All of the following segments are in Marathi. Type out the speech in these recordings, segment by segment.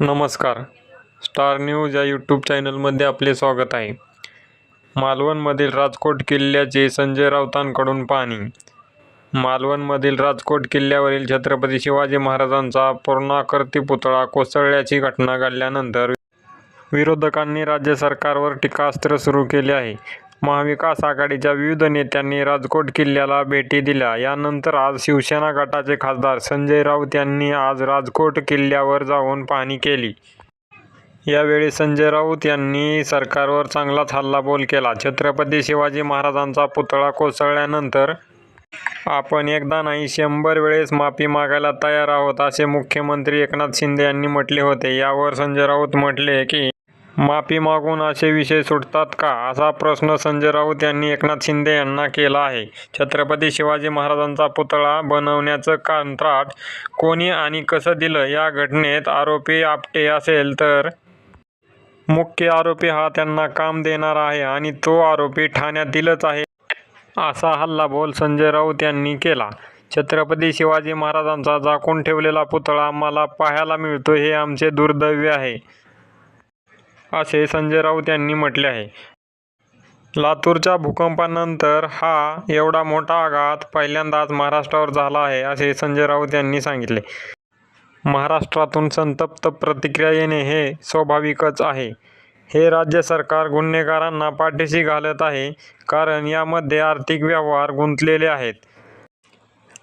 नमस्कार. स्टार न्यूज या यूट्यूब चॅनलमध्ये आपले स्वागत आहे. मालवणमधील राजकोट किल्ल्याचे संजय राऊतांकडून पाहणी. मालवणमधील राजकोट किल्ल्यावरील छत्रपती शिवाजी महाराजांचा पूर्णाकृती पुतळा कोसळल्याची घटना घडल्यानंतर विरोधकांनी राज्य सरकारवर टीकास्त्र सुरू केले आहे. महाविकास आघाडीच्या विविध नेत्यांनी राजकोट किल्ल्याला भेटी दिल्या. यानंतर आज शिवसेना गटाचे खासदार संजय राऊत यांनी आज राजकोट किल्ल्यावर जाऊन पाहणी केली. यावेळी संजय राऊत यांनी सरकारवर चांगलाच हल्लाबोल केला. छत्रपती शिवाजी महाराजांचा पुतळा कोसळल्यानंतर आपण एकदा नाही शंभर वेळेस माफी मागायला तयार आहोत असे मुख्यमंत्री एकनाथ शिंदे यांनी म्हटले होते. यावर संजय राऊत म्हटले की माफी मागून असे विषय सुटतात का? असा प्रश्न संजय राऊत यांनी एकनाथ शिंदे यांना केला आहे. छत्रपती शिवाजी महाराजांचा पुतळा बनवण्याचं कंत्राट कोणी आणि कसं दिलं या घटनेत आरोपी आपटे असेल तर? मुख्य आरोपी हा त्यांना काम देणार आहे आणि तो आरोपी ठाण्यातीलच आहे. असा हल्लाबोल संजय राऊत यांनी केला. छत्रपती शिवाजी महाराजांचा झाकून ठेवलेला पुतळा आम्हाला पाहायला मिळतो हे आमचे दुर्दैव्य आहे. असे संजय राऊत यांनी म्हटले आहे. लातूरच्या भूकंपानंतर हा एवढा मोठा आघात पहिल्यांदाच महाराष्ट्रावर झाला आहे असे संजय राऊत यांनी सांगितले. महाराष्ट्रातून संतप्त प्रतिक्रिया येणे हे स्वाभाविकच आहे. हे राज्य सरकार गुन्हेगारांना पाठीशी घालत आहे कारण यामध्ये आर्थिक व्यवहार गुंतलेले आहेत.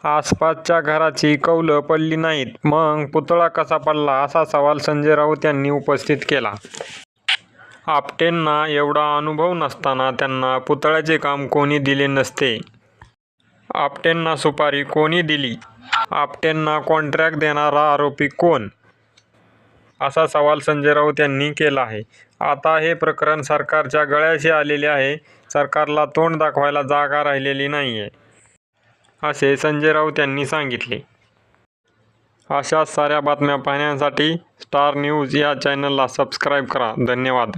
आसपासच्या घराची कौलं पडली नाहीत मग पुतळा कसा पडला असा सवाल संजय राऊत यांनी उपस्थित केला. आपटेंना एवढा अनुभव नसताना त्यांना पुतळ्याचे काम कोणी दिले नसते. आपटेंना सुपारी कोणी दिली? आपटेंना कॉन्ट्रॅक्ट देणारा आरोपी कोण? असा सवाल संजय राऊत यांनी केला आहे. आता हे प्रकरण सरकारच्या गळ्याशी आलेले आहे. सरकारला तोंड दाखवायला जागा राहिलेली नाही आहे असे संजय राऊत यांनी सांगितले. अशा साऱ्या बातम्या पाहण्यासाठी स्टार न्यूज या चॅनलला सबस्क्राईब करा. धन्यवाद.